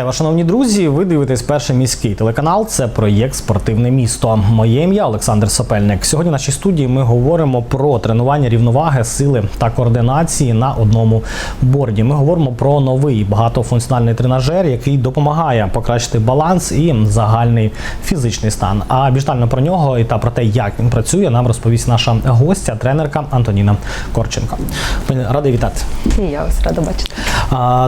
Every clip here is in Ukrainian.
Вітаю шановні друзі. Ви дивитесь перший міський телеканал. Це проєкт Спортивне місто. Моє ім'я Олександр Сапельник. Сьогодні в нашій студії ми говоримо про тренування рівноваги, сили та координації на одному борді. Ми говоримо про новий багатофункціональний тренажер, який допомагає покращити баланс і загальний фізичний стан. А більш детально про нього і та про те, як він працює, нам розповість наша гостя, тренерка Антоніна Корченко. Радий вітати. І я вас рада бачити.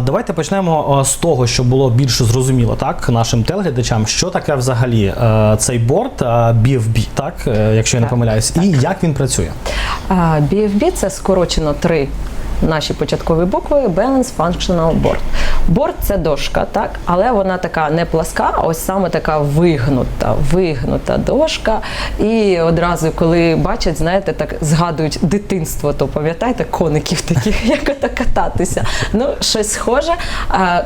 Давайте почнемо е, з того, щоб було більш зрозуміло так нашим телеглядачам, що таке взагалі е, цей борт е, BFB, так, е, якщо я не Так, помиляюсь, і як він працює. BFB – це скорочено три наші початкові букви Balance Functional Board. Борт це дошка, так, але вона така не пласка, ось саме така вигнута, вигнута дошка. І одразу, коли бачать, знаєте, так згадують дитинство, то пам'ятаєте коників таких, як кататися. Ну, щось схоже,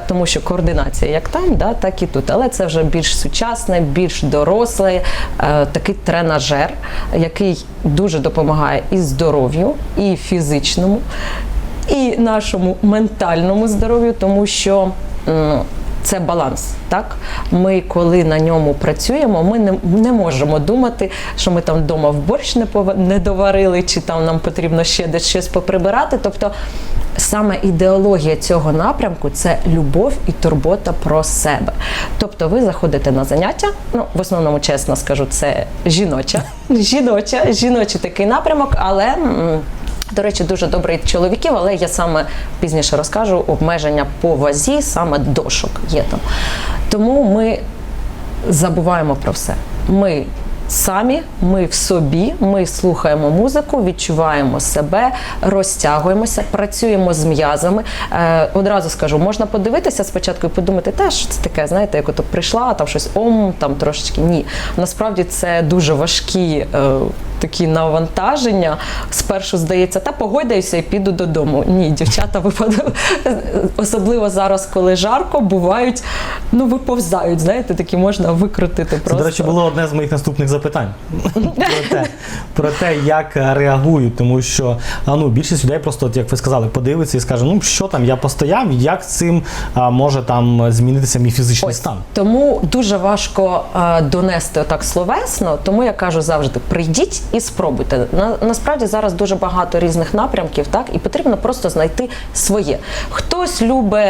тому що координація як там, да, так і тут. Але це вже більш сучасне, більш доросле, е, такий тренажер, який дуже допомагає і здоров'ю, і фізичному, і нашому ментальному здоров'ю, тому що. Це баланс, так? Ми, коли на ньому працюємо, ми не, не можемо думати, що ми там вдома в борщ не, пова- не доварили, чи там нам потрібно ще десь щось поприбирати. Тобто саме ідеологія цього напрямку це любов і турбота про себе. Тобто ви заходите на заняття, ну в основному, чесно скажу, це жіноча, жіноча, жіночий такий напрямок, але. До речі, дуже добрий чоловіків, але я саме пізніше розкажу обмеження по вазі, саме дошок є там. Тому ми забуваємо про все. Ми самі, ми в собі, ми слухаємо музику, відчуваємо себе, розтягуємося, працюємо з м'язами. Е, одразу скажу, можна подивитися спочатку і подумати, те, що це таке, знаєте, як ото прийшла, там щось ом, там трошечки ні. Насправді це дуже важкі. Е, Такі навантаження спершу здається, та погойдаюся і піду додому. Ні, дівчата випадку, особливо зараз, коли жарко, бувають, ну виповзають. Знаєте, такі можна викрутити Це, до речі, було одне з моїх наступних запитань про те, про те, як реагують, тому що а, ну, більшість людей просто, от, як ви сказали, подивиться і скаже, ну що там, я постояв, як цим а, може там змінитися мій фізичний Ось. стан. Тому дуже важко е, донести так словесно. Тому я кажу завжди: прийдіть і спробуйте. На, насправді зараз дуже багато різних напрямків, так і потрібно просто знайти своє. Хтось любить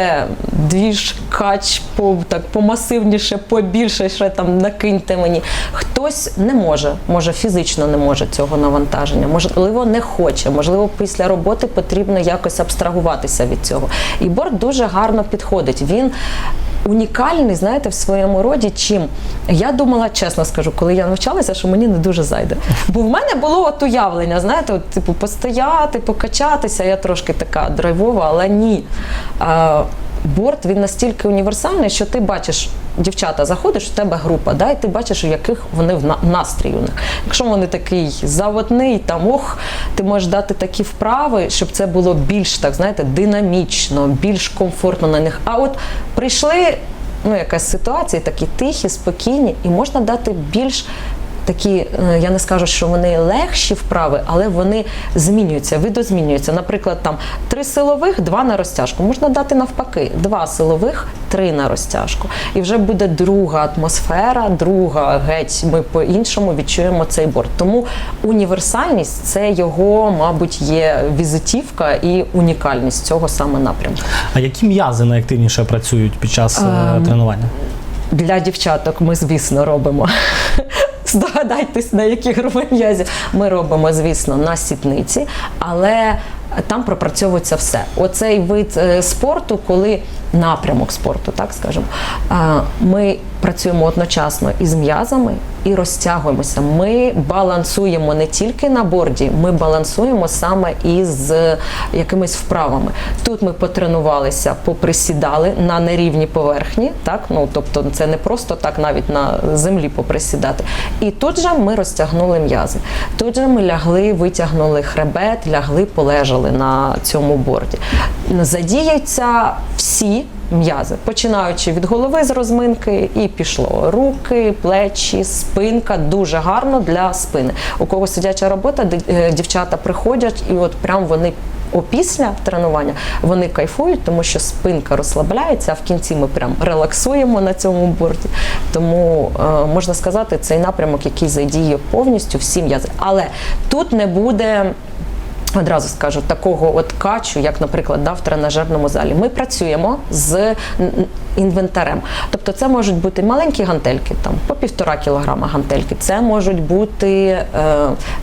двіж, кач, по так помасивніше, побільше ще там накиньте мені. Хтось не може, може фізично не може цього навантаження, можливо, не хоче, можливо, після роботи потрібно якось абстрагуватися від цього. І борт дуже гарно підходить. Він унікальний, знаєте, в своєму роді. Чим я думала, чесно скажу, коли я навчалася, що мені не дуже зайде. Бо в мене було от уявлення, знаєте, от, типу, постояти, покачатися. Я трошки така драйвова, але ні. Борт він настільки універсальний, що ти бачиш, дівчата, заходиш, у тебе група, да, і ти бачиш, у яких вони в на- настрій у них. Якщо вони такий заводний, там ох, ти можеш дати такі вправи, щоб це було більш так, знаєте, динамічно, більш комфортно на них. А от прийшли ну, якась ситуація, такі тихі, спокійні, і можна дати більш такі, е, я не скажу, що вони легші вправи, але вони змінюються, видозмінюються. Наприклад, там три силових, два на розтяжку. Можна дати навпаки, два силових, три на розтяжку. І вже буде друга атмосфера, друга геть. Ми по-іншому відчуємо цей борт. Тому універсальність це його, мабуть, є візитівка і унікальність цього саме напрямку. А які м'язи найактивніше працюють під час е, Ем, тренування? Для дівчаток ми, звісно, робимо. Здогадайтесь, на які групи м'язів. Ми робимо, звісно, на сітниці, але там пропрацьовується все. Оцей вид е, спорту, коли напрямок спорту, так скажемо, ми працюємо одночасно із м'язами і розтягуємося. Ми балансуємо не тільки на борді, ми балансуємо саме із е, якимись вправами. Тут ми потренувалися, поприсідали на нерівній поверхні, так ну тобто це не просто так навіть на землі поприсідати. І тут же ми розтягнули м'язи. Тут же ми лягли, витягнули хребет, лягли, полежали на цьому борді. Задіються всі м'язи, починаючи від голови з розминки, і пішло руки, плечі, спинка дуже гарно для спини. У кого сидяча робота, е, дівчата приходять, і от прям вони. Опісля тренування вони кайфують, тому що спинка розслабляється, а в кінці ми прям релаксуємо на цьому борті. Тому е, можна сказати, цей напрямок, який задіє повністю всі м'язи. Але тут не буде. Одразу скажу такого от качу, як, наприклад, да, в тренажерному залі. Ми працюємо з інвентарем. Тобто, це можуть бути маленькі гантельки, там по півтора кілограма гантельки. Це можуть бути е,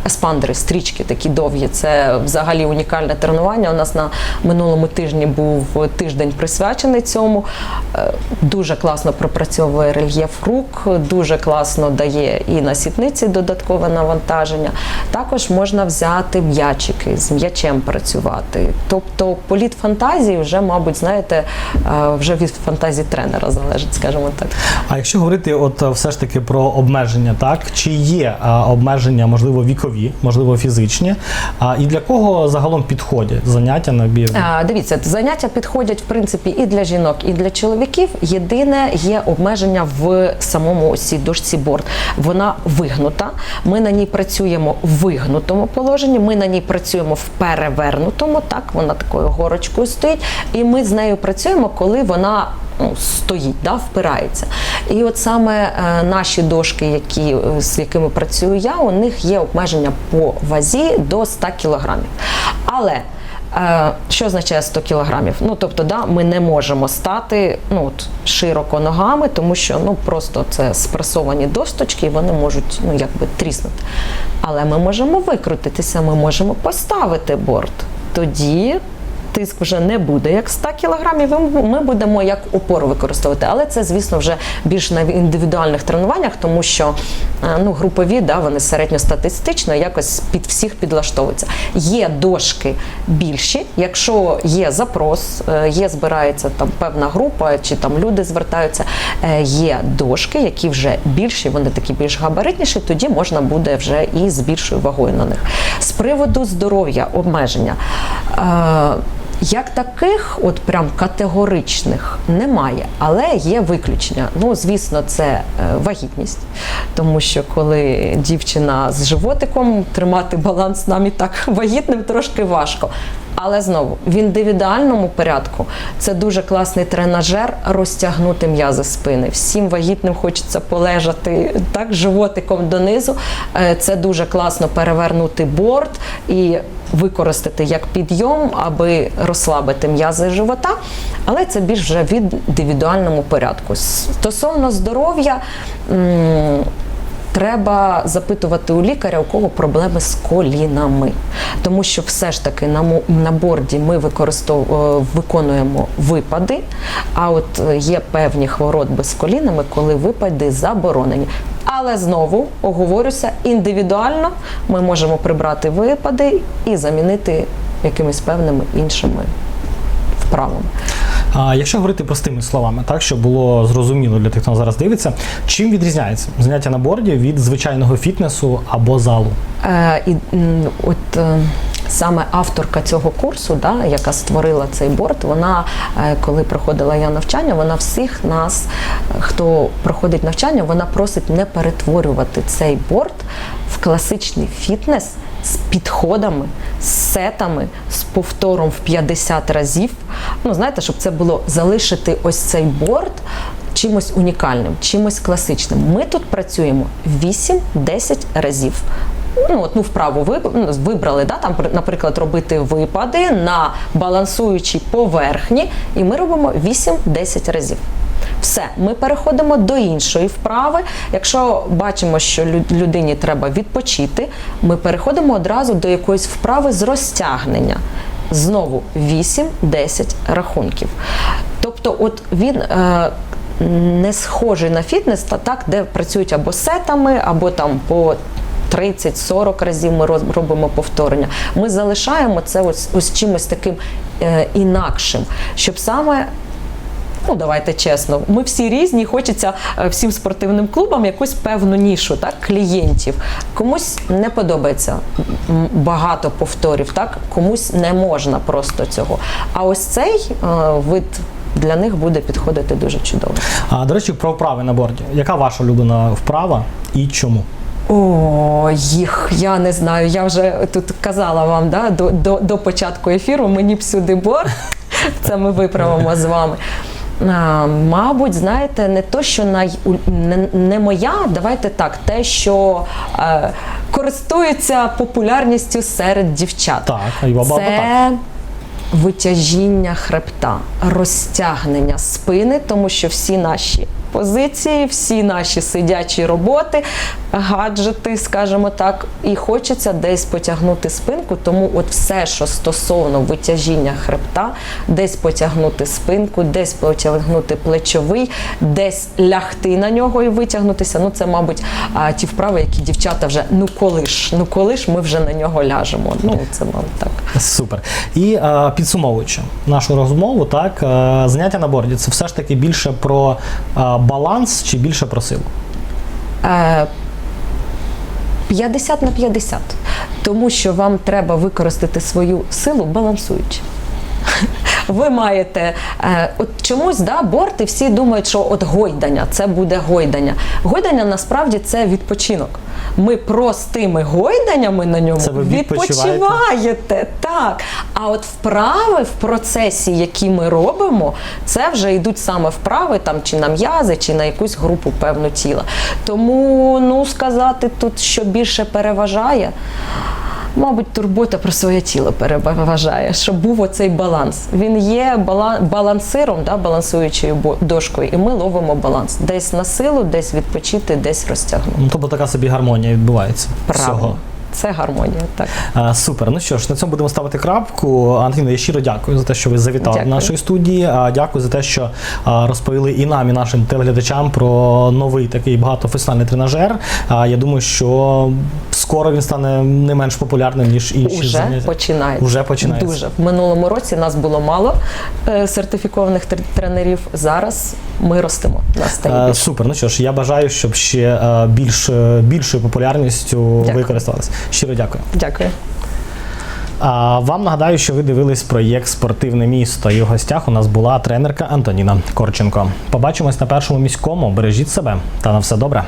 еспандери, стрічки такі довгі. Це взагалі унікальне тренування. У нас на минулому тижні був тиждень присвячений цьому. Е, дуже класно пропрацьовує рельєф рук, дуже класно дає і на сітниці додаткове навантаження. Також можна взяти м'ячики з м'ячем працювати. Тобто політ фантазії вже, мабуть, знаєте, е, вже від фантазії тренера залежить, скажімо так. А якщо говорити, от е, все ж таки про обмеження, так чи є е, обмеження, можливо, вікові, можливо, фізичні, а і для кого загалом підходять заняття на бізнес? Дивіться, заняття підходять в принципі і для жінок, і для чоловіків. Єдине є обмеження в самому цій дошці борт. Вона вигнута. Ми на ній працюємо в вигнутому положенні. Ми на ній працюємо в перевернутому. Так, вона такою горочкою стоїть, і ми з нею працюємо, коли вона. Ну, стоїть, да, впирається. І от саме е, наші дошки, які, е, з якими працюю я, у них є обмеження по вазі до 100 кілограмів. Але Що означає 100 кілограмів? Ну тобто, да, ми не можемо стати ну от широко ногами, тому що ну просто це спресовані досточки, і вони можуть ну якби тріснути. Але ми можемо викрутитися, ми можемо поставити борт. Тоді тиск вже не буде як 100 кілограмів. Ми будемо як опору використовувати. Але це, звісно, вже більш на індивідуальних тренуваннях, тому що е, ну, групові, да, вони середньостатистично якось під всіх підлаштовуються. Є дошки більші, якщо є запрос, е, є збирається там певна група, чи там люди звертаються. е, Є дошки, які вже більші, вони такі більш габаритніші, тоді можна буде вже і з більшою вагою на них. З приводу здоров'я, обмеження. Як таких, от прям категоричних немає, але є виключення. Ну, звісно, це е, вагітність, тому що коли дівчина з животиком тримати баланс нам і так вагітним трошки важко. Але знову в індивідуальному порядку це дуже класний тренажер розтягнути м'язи спини. Всім вагітним хочеться полежати так животиком донизу. Е, Це дуже класно перевернути борт і використати як підйом, аби розслабити м'язи живота. Але це більш вже в індивідуальному порядку. Стосовно здоров'я. Треба запитувати у лікаря, у кого проблеми з колінами, тому що все ж таки на на борді ми використов... е, виконуємо випади. А от е, є певні хвороби з колінами, коли випади заборонені. Але знову оговорюся, індивідуально ми можемо прибрати випади і замінити якимись певними іншими вправами. А якщо говорити простими словами, так щоб було зрозуміло для тих, хто зараз дивиться, чим відрізняється заняття на борді від звичайного фітнесу або залу? Е, і от е, саме авторка цього курсу, да, яка створила цей борт, вона, е, коли проходила я навчання, вона всіх нас, е, хто проходить навчання, вона просить не перетворювати цей борт в класичний фітнес. З підходами, з сетами, з повтором в 50 разів. Ну, знаєте, щоб це було залишити ось цей борт чимось унікальним, чимось класичним. Ми тут працюємо 8-10 разів. Ну, от, ну, вправу ну, вибрали, да, там, наприклад, робити випади на балансуючій поверхні, і ми робимо 8-10 разів. Все, ми переходимо до іншої вправи. Якщо бачимо, що людині треба відпочити, ми переходимо одразу до якоїсь вправи з розтягнення. Знову 8-10 рахунків. Тобто, от він е, не схожий на фітнес, та так, де працюють або сетами, або там по 30-40 разів ми робимо повторення. Ми залишаємо це ось, ось чимось таким е, інакшим, щоб саме Ну, давайте чесно, ми всі різні, хочеться е, всім спортивним клубам якусь певну нішу, так, клієнтів. Комусь не подобається багато повторів, так, комусь не можна просто цього. А ось цей е, вид для них буде підходити дуже чудово. А, до речі, про вправи на борді. Яка ваша улюблена вправа і чому? О, їх я не знаю. Я вже тут казала вам да, до, до, до початку ефіру. Мені б сюди борт. Це ми виправимо з вами. А, мабуть, знаєте, не то, що най, не, не моя, давайте так, те, що е, користується популярністю серед дівчат. Так, і баба так. Це витяжіння хребта, розтягнення спини, тому що всі наші позиції, всі наші сидячі роботи, гаджети, скажімо так, і хочеться десь потягнути спинку. Тому от все, що стосовно витяжіння хребта, десь потягнути спинку, десь потягнути плечовий, десь лягти на нього і витягнутися. Ну це, мабуть, а, ті вправи, які дівчата вже ну коли ж, ну коли ж ми вже на нього ляжемо. Ну це мабуть так. Супер. І е, підсумовуючи нашу розмову, так е, заняття на борді це все ж таки більше про е, баланс чи більше про силу? Е, 50 на 50. Тому що вам треба використати свою силу балансуючи. Ви маєте е, от чомусь да, борти всі думають, що от гойдання це буде гойдання. Гойдання насправді це відпочинок. Ми простими гойданнями на ньому відпочиваєте. Так. А от вправи в процесі, які ми робимо, це вже йдуть саме вправи там чи на м'язи, чи на якусь групу певну тіла. Тому ну сказати тут, що більше переважає. Мабуть, турбота про своє тіло переважає, щоб був оцей баланс. Він є бала- балансиром, да, балансуючою дошкою, і ми ловимо баланс. Десь на силу, десь відпочити, десь розтягнути. Ну, тобто така собі гармонія відбувається. Правильно. Всього. Це гармонія. Так. Е, Супер. Ну що ж, на цьому будемо ставити крапку. Антоніна, я щиро дякую за те, що ви завітали Дякую. до нашої студії. А, Дякую за те, що розповіли і нам, і нашим телеглядачам про новий такий багатофункціональний тренажер. А, Я думаю, що скоро він стане не менш популярним, ніж інші Уже заняття. починається. Уже починається. Дуже. В минулому році нас було мало е, сертифікованих тр- тренерів. Зараз ми ростемо. Нас стає Е. Супер. Ну що ж, я бажаю, щоб ще е, більш, е, більшою популярністю Дякую. ви користувалися. Щиро дякую. Дякую. А вам нагадаю, що ви дивились проєкт Спортивне місто. І в гостях у нас була тренерка Антоніна Корченко. Побачимось на першому міському. Бережіть себе та на все добре.